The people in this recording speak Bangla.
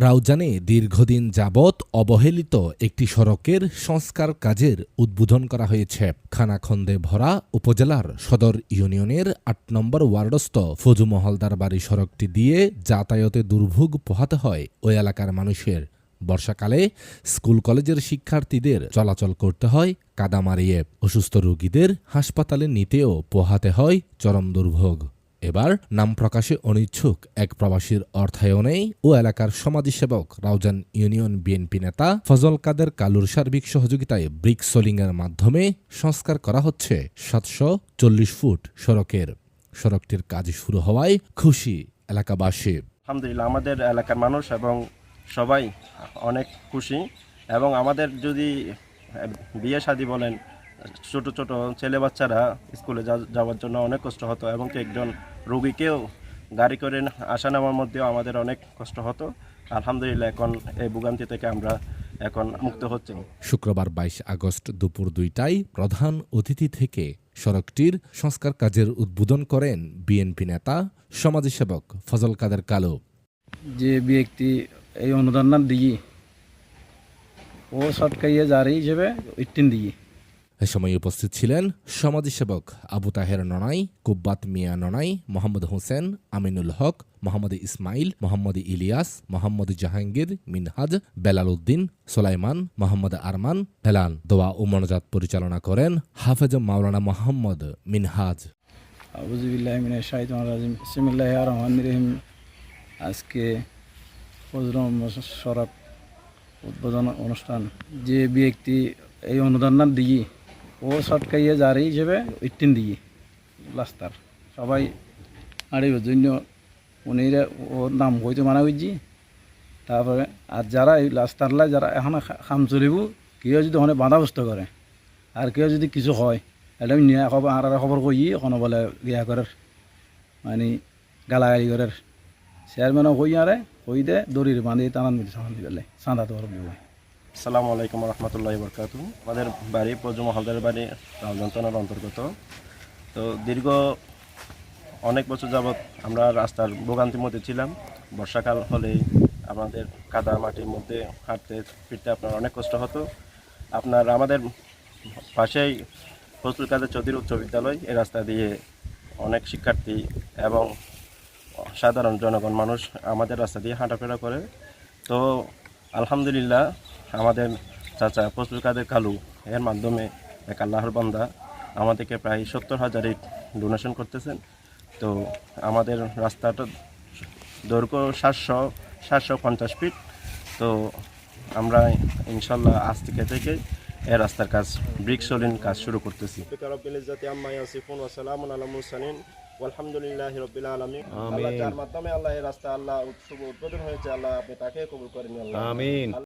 রাউজানে দীর্ঘদিন যাবৎ অবহেলিত একটি সড়কের সংস্কার কাজের উদ্বোধন করা হয়েছে। খানাখন্দে ভরা উপজেলার সদর ইউনিয়নের আট নম্বর ওয়ার্ডস্থ ফজু মহলদার বাড়ি সড়কটি দিয়ে যাতায়াতে দুর্ভোগ পোহাতে হয় ওই এলাকার মানুষের। বর্ষাকালে স্কুল কলেজের শিক্ষার্থীদের চলাচল করতে হয় কাদা মারিয়ে অসুস্থ রোগীদের হাসপাতালে নিতেও পোহাতে হয় চরম দুর্ভোগ। এবার নাম প্রকাশে অনিচ্ছুক এক প্রবাসীর অর্থায়নেই ও এলাকার সমাজসেবক রাউজান ইউনিয়ন বিএনপি নেতা ফজল কাদের কালুর সার্বিক সহযোগিতায় ব্রিক সোলিংয়ের মাধ্যমে সংস্কার করা হচ্ছে সাতশো চল্লিশ ফুট সড়কের। সড়কটির কাজ শুরু হওয়ায় খুশি এলাকাবাসী। আলহামদুলিল্লাহ, আমাদের এলাকার মানুষ এবং সবাই অনেক খুশি এবং আমাদের যদি বিয়ে শাদি বলেন ছোট ছোট ছেলে বাচ্চারা স্কুলে যা- যাওয়ার জন্য অনেক কষ্ট হতো এবং কি একজন রোগীকেও গাড়ি করে আসা নেওয়ার মধ্যেও আমাদের অনেক কষ্ট হতো। আলহামদুলিল্লাহ এখন এই ভোগান্তি থেকে আমরা এখন মুক্ত হচ্ছি। শুক্রবার বাইশ আগস্ট দুপুর দুইটায় প্রধান অতিথি থেকে সড়কটির সংস্কার কাজের উদ্বোধন করেন বিএনপি নেতা সমাজসেবক ফজল কাদের কালো। যে ব্যক্তি এই অনুদানটা দিয়ে ও সটকাইয়ে জারি হিসেবে ইটিন দিয়ে এ সময় উপস্থিত ছিলেন সমাজসেবক আবু তাহের ননাই, কুব্বাত মিয়া ননাই, মোহাম্মদ হোসেন, আমিনুল হক, মোহাম্মদ ইসমাইল, মোহাম্মদ ইলিয়াস, মোহাম্মদ জাহাঙ্গীর, মিনহাজ, বেলাল উদ্দিন, সোলাইমান, মোহাম্মদ আরমান হেলান দোয়া ও মনোজাত পরিচালনা করেন হাফেজ মাওলানা মোহাম্মদ মিনহাজ। আজকে উদ্বোধন অনুষ্ঠান। যে ব্যক্তি এই অনুদানটা দিয়ে ও সটকাইয়ে জারি হিসেবে ইটিন দিয়ে। রাস্তার সবাই আড়িব জন্য উনি ওর নাম হইতে মানা হয়েছি তারপরে আর যারা এই রাস্তার লাই যারা এখন খাম চলিব, কেউ যদি ওখানে বাধাগ্রস্ত করে, আর কেউ যদি কিছু হয় এটা আমি নিয়ে খবর আর খবর কই কোনো বলে ইয়া করার মানে গালাগালি করার। চেয়ারম্যানও কই আরে, কই দে, দড়ির বাঁধি টানান মিটি সামান দিবে চাঁদা তো দিব আসসালামু আলাইকুম রহমতুল্লাহ বরকাত আমাদের বাড়ি পজু মহলদার বাড়ি রামজান থানার অন্তর্গত। তো দীর্ঘ অনেক বছর যাবৎ আমরা রাস্তার ভোগান্তির মধ্যে ছিলাম। বর্ষাকাল হলেই আমাদের কাদা মাটির মধ্যে হাঁটতে ফিরতে আপনার অনেক কষ্ট হতো। আপনার আমাদের পাশেই ফজলুল কাদের চৌধুরী উচ্চ বিদ্যালয়, এই রাস্তা দিয়ে অনেক শিক্ষার্থী এবং সাধারণ জনগণ মানুষ আমাদের রাস্তা দিয়ে হাঁটাফেরা করে। তো আলহামদুলিল্লাহ আমাদের চাচা ফজলুল কাদের কালু এর মাধ্যমে এক আল্লাহর বান্দা আমাদেরকে প্রায় সত্তর হাজারের ডোনেশন করতেছেন। তো আমাদের রাস্তাটা দৈর্ঘ্য সাতশো সাতশো পঞ্চাশ ফিট তো আমরা ইনশাল্লাহ আজ থেকে থেকে এই রাস্তার কাজ ব্রিক সোলিন কাজ শুরু করতেছি। আলহামদুলিল্লাহ রবিল আলমী যার মাধ্যমে আল্লাহ এই রাস্তা আল্লাহ উদ্বোধন হয়েছে আল্লাহ আপনি তাকে কবুল করেন আমিন।